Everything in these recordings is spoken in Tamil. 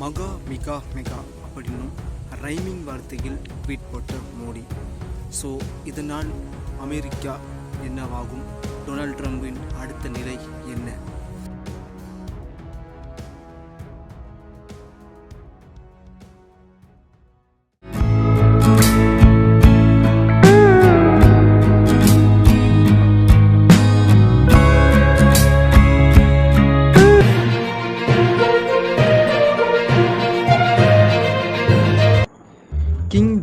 மகா மிகா மெகா அப்படின்னும் ரைமிங் வார்த்தையில் ட்வீட் போட்ட மோடி. ஸோ இதனால் அமெரிக்கா என்னவாகும்? டொனால்ட் ட்ரம்பின் அடுத்த நிலை என்ன?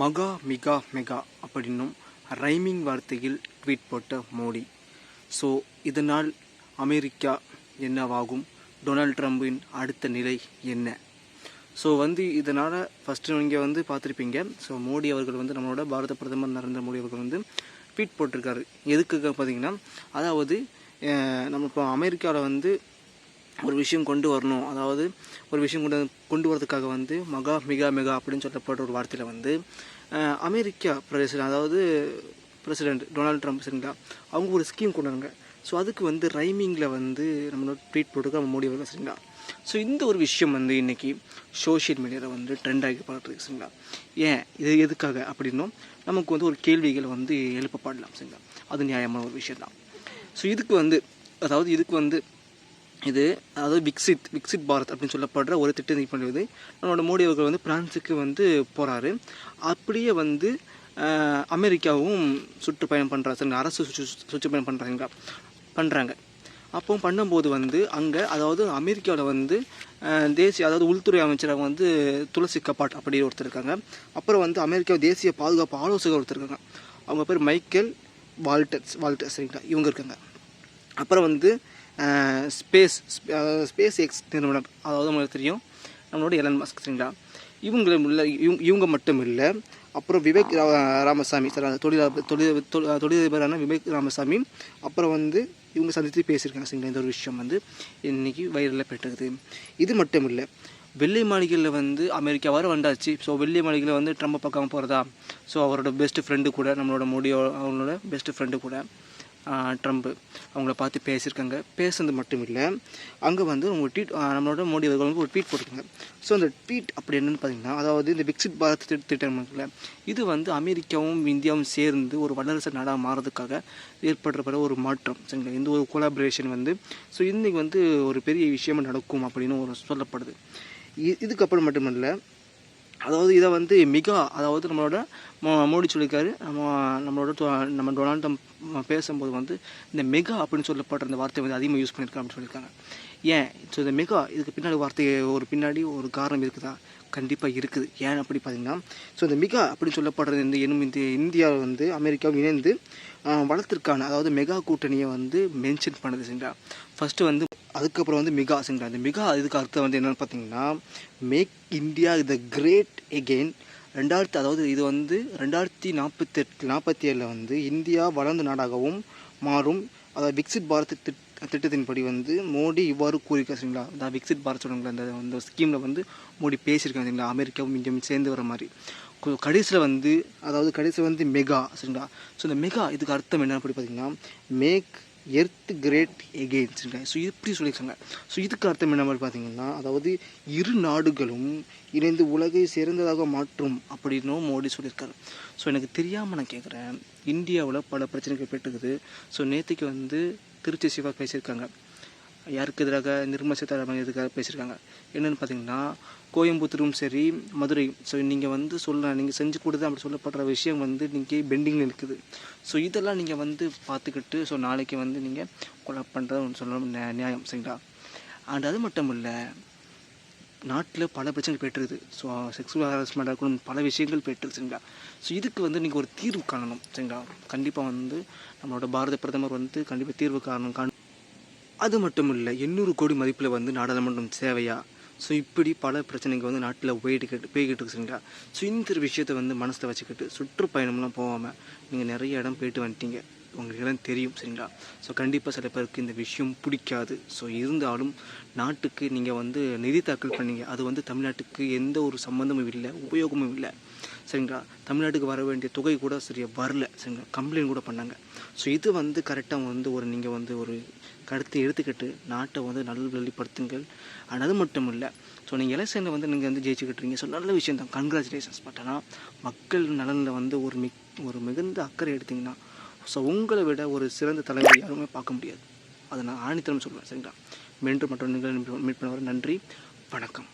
மகா மிகா மெகா அப்படின்னும் ரைமிங் வார்த்தையில் ட்வீட் போட்ட மோடி. ஸோ இதனால் அமெரிக்கா என்னவாகும்? டொனால்ட் ட்ரம்பின் அடுத்த நிலை என்ன? ஸோ வந்து இதனால் ஃபஸ்ட்டு நீங்கள் வந்து பார்த்துருப்பீங்க. ஸோ மோடி அவர்கள் வந்து நம்மளோட பாரத பிரதமர் நரேந்திர மோடி அவர்கள் வந்து ட்வீட் போட்டிருக்காரு. எதுக்கு பார்த்தீங்கன்னா அதாவது நம்ம இப்போ அமெரிக்காவில் வந்து ஒரு விஷயம் கொண்டு வரணும். அதாவது ஒரு விஷயம் கொண்டு கொண்டு வரதுக்காக வந்து மகா மிகா மெகா அப்படின்னு சொல்லப்படுற ஒரு வார்த்தையில் வந்து அமெரிக்கா பிரசிடென்ட் அதாவது பிரசிடெண்ட் டொனால்ட் ட்ரம்ப் சரிங்களா? அவங்க ஒரு ஸ்கீம் கொண்டு வராங்க. ஸோ அதுக்கு வந்து ரைமிங்கில் வந்து நம்மளோட ட்வீட் போட்டுக்க நம்ம மோடி வரலாம் சரிங்களா? ஸோ இந்த ஒரு விஷயம் வந்து இன்றைக்கி சோஷியல் மீடியாவில் வந்து ட்ரெண்ட் ஆகி பாட்டுருக்கு சரிங்களா? ஏன்? இது எதுக்காக அப்படின்னும் நமக்கு வந்து ஒரு கேள்விகளை வந்து எழுப்பப்படலாம் சரிங்களா? அது நியாயமான ஒரு விஷயம் தான் ஸோ இதுக்கு வந்து அதாவது இதுக்கு வந்து இது அதாவது விக்சித் விக்சித் பாரத் அப்படின்னு சொல்லப்படுற ஒரு திட்டம் இது பண்ணுறது நம்மளோட மோடி அவர்கள் வந்து பிரான்ஸுக்கு வந்து போகிறாரு அப்படியே வந்து அமெரிக்காவும் சுற்றுப்பயணம் பண்ணுறாங்க சரிங்களா அரசு சுற்று சுற்றுப்பயணம் பண்ணுறாங்க பண்ணுறாங்க அப்போ பண்ணும்போது வந்து அங்கே அதாவது அமெரிக்காவில் வந்து தேசிய அதாவது உள்துறை அமைச்சராக வந்து துளசி கபாட் அப்படி ஒருத்தர் இருக்காங்க. அப்புறம் வந்து அமெரிக்கா தேசிய பாதுகாப்பு ஆலோசகர் ஒருத்தர் இருக்காங்க. அவங்க பேர் மைக்கேல் வால்டர்ஸ் வால்டர்ஸ் சரிங்களா? இவங்க இருக்காங்க. அப்புறம் வந்து ஸ்பேஸ் ஸ்பேஸ் எக்ஸ் நிறுவனம் அதாவது நம்மளுக்கு தெரியும் நம்மளோட எலன் மாஸ்க் சரிங்களா? இவங்களும் இல்லை இவங்க இவங்க மட்டும் இல்லை அப்புறம் விவேக் ரா- ராமசாமி சார் தொழில் தொழில் தொழில் தொழிலதிபரான விவேக் ராமசாமி அப்புறம் வந்து இவங்க சந்தித்து பேசியிருக்காங்க சரிங்களா இந்த ஒரு விஷயம் வந்து இன்றைக்கி வைரலில் பெற்றுக்குது இது மட்டும் இல்லை வெள்ளை மாளிகையில் வந்து அமெரிக்கா வர வந்தாச்சு ஸோ வெள்ளை மாளிகையில் வந்து ட்ரம்ப் பக்கம் போகிறதா ஸோ அவரோட பெஸ்ட் ஃப்ரெண்டு கூட நம்மளோட மோடியோ அவங்களோட பெஸ்ட் ஃப்ரெண்டு கூட. ட்ரம்ப்பு அவங்கள பார்த்து பேசியிருக்காங்க. பேசுனது மட்டும் இல்லை அங்கே வந்து அவங்க ட்வீட் நம்மளோட மோடி அவர்கள் வந்து ஒரு ட்வீட் போட்டிருக்காங்க. ஸோ அந்த ட்வீட் அப்படி என்னென்னு பார்த்தீங்கன்னா அதாவது இந்த விக்சித் பாரத் திட்ட- திட்டம் இருக்குல்ல இது வந்து அமெரிக்காவும் இந்தியாவும் சேர்ந்து ஒரு வல்லரசு நாடாக மாறதுக்காக ஏற்படுறப்பட ஒரு மாற்றம் சரிங்களா? இந்த ஒரு கொலாபரேஷன் வந்து ஸோ இன்றைக்கி வந்து ஒரு பெரிய விஷயமா நடக்கும் அப்படின்னு ஒரு சொல்லப்படுது. இதுக்கப்புறம் மட்டுமல்ல அதாவது இதை வந்து மிகா அதாவது நம்மளோட மோ- மோடி சொல்லியிருக்காரு நம்ம நம்மளோட நம்ம டொனால்ட் ட்ரம்ப் பேசும்போது வந்து இந்த மெகா அப்படின்னு சொல்லப்படுற அந்த வார்த்தை வந்து அதிகமாக யூஸ் பண்ணியிருக்காங்க அப்படின்னு சொல்லியிருக்காங்க. ஏன்? ஸோ இந்த மெகா இதுக்கு பின்னாடி வார்த்தை ஒரு பின்னாடி ஒரு காரணம் இருக்குதா? கண்டிப்பாக இருக்குது. ஏன் அப்படி பார்த்தீங்கன்னா ஸோ இந்த மிகா அப்படின்னு சொல்லப்படுறது இந்த எனும் இந்த இந்தியாவில் வந்து அமெரிக்காவும் இணைந்து ஆஹ், வளத்திற்கான அதாவது மெகா கூட்டணியை வந்து மென்ஷன் பண்ணது சரிங்களா ஃபஸ்ட்டு வந்து அதுக்கப்புறம் வந்து மிகா சரிங்களா இந்த மிகா இதுக்கு அர்த்தம் வந்து என்னென்னு பார்த்தீங்கன்னா make India the great again ரெண்டாயிரத்தி அதாவது இது வந்து ரெண்டாயிரத்தி நாற்பத்தெட்டு நாற்பத்தி ஏழில் வந்து இந்தியா வளர்ந்த நாடாகவும் மாறும். அதாவது விக்சிட் பாரத் திட் திட்டத்தின்படி வந்து மோடி இவ்வாறு கூறியிருக்காரு சரிங்களா? இந்த விக்சிட் பாரத் சொல்லுங்களா அந்த அந்த ஸ்கீமில் வந்து மோடி பேசியிருக்காங்க சரிங்களா? அமெரிக்காவும் இந்தியாவும் சேர்ந்து வர மாதிரி. கடைசியில் வந்து அதாவது கடைசியில் வந்து மெகா சரிங்களா? ஸோ இந்த மெகா இதுக்கு அர்த்தம் என்ன அப்படி பார்த்தீங்கன்னா மேக் எர்த் கிரேட் எகெயின்ஸ்ங்க ஸோ இப்படி சொல்லியிருக்காங்க? ஸோ இதுக்கு அர்த்தம் என்ன மாதிரி பார்த்தீங்கன்னா அதாவது இரு நாடுகளும் இணைந்து உலகை சிறந்ததாக மாற்றும் அப்படின்னும் மோடி சொல்லியிருக்காரு. ஸோ எனக்கு தெரியாமல் நான் கேட்குறேன் இந்தியாவில் பல பிரச்சனைகள் பெற்றுக்குது. ஸோ நேற்றுக்கு வந்து திருச்சி சிவா பேசியிருக்காங்க. யாருக்கு எதிராக நிர்மலா சீதாராமன் எதுக்காக பேசியிருக்காங்க? என்னென்னு பார்த்தீங்கன்னா கோயம்புத்தூரும் சரி மதுரை ஸோ நீங்கள் வந்து சொல்ல நீங்கள் செஞ்சு கொடுத்து அப்படி சொல்லப்படுற விஷயம் வந்து நீங்கள் பெண்டிங்கில் இருக்குது. ஸோ இதெல்லாம் நீங்கள் வந்து பார்த்துக்கிட்டு ஸோ நாளைக்கு வந்து நீங்கள் கொலை பண்ணுறது சொல்லணும் நியா- நியாயம் சரிங்களா? அண்ட் அது மட்டும் இல்லை நாட்டில் பல பிரச்சனைகள் போயிட்டுருக்குது ஸோ செக்ஸுவல் ஹராஸ்மெண்ட் இருக்கணும் பல விஷயங்கள் போயிட்டுருக்கு சரிங்களா? ஸோ இதுக்கு வந்து நீங்கள் ஒரு தீர்வு காணணும் சரிங்களா? கண்டிப்பாக வந்து நம்மளோட பாரத பிரதமர் வந்து கண்டிப்பாக தீர்வு காணணும் காண அது மட்டும் இல்லை எண்ணூறு கோடி மதிப்பில் வந்து நாடாளுமன்றம் சேவையா? ஸோ இப்படி பல பிரச்சனைகள் வந்து நாட்டில் போயிட்டு போய்கிட்டு இருக்கு சரிங்களா? ஸோ இந்த விஷயத்த விஷயத்தை வந்து மனசில் வச்சுக்கிட்டு சுற்றுப்பயணம்லாம் போகாமல் நீங்கள் நிறைய இடம் போயிட்டு வந்துட்டீங்க. உங்களுக்கெல்லாம் தெரியும் சரிங்களா? ஸோ கண்டிப்பாக சில பேருக்கு இந்த விஷயம் பிடிக்காது. ஸோ இருந்தாலும் நாட்டுக்கு நீங்கள் வந்து நிதி தாக்கல் பண்ணீங்க. அது வந்து தமிழ்நாட்டுக்கு எந்த ஒரு சம்மந்தமும் இல்லை உபயோகமும் இல்லை. சரிங்களா? தமிழ்நாட்டுக்கு வர வேண்டிய தொகை கூட சரியாக வரல சரிங்களா? கம்ப்ளைண்ட் கூட பண்ணாங்க. ஸோ இது வந்து கரெக்டாக வந்து ஒரு நீங்கள் வந்து ஒரு கருத்தை எடுத்துக்கிட்டு நாட்டை வந்து நல்ல வெளிப்படுத்துங்கள் அது மட்டும் இல்லை. ஸோ நீங்கள் எலெக்ஷனில் வந்து நீங்கள் வந்து ஜெயிச்சுக்கிட்டுறீங்க ஸோ நல்ல விஷயம் தான். கங்க்ராச்சுலேஷன்ஸ் பட் ஆனால் மக்கள் நலனில் வந்து ஒரு மிக் ஒரு மிகுந்த அக்கறை எடுத்திங்கன்னா ஸோ உங்களை விட ஒரு சிறந்த தலைவர் யாருமே பார்க்க முடியாது. அதை நான் ஆணித்தரம் சொல்லுவேன் சரிங்களா? மீண்டும் மற்றும் நீங்கள் மீட் பண்ண நன்றி. வணக்கம்.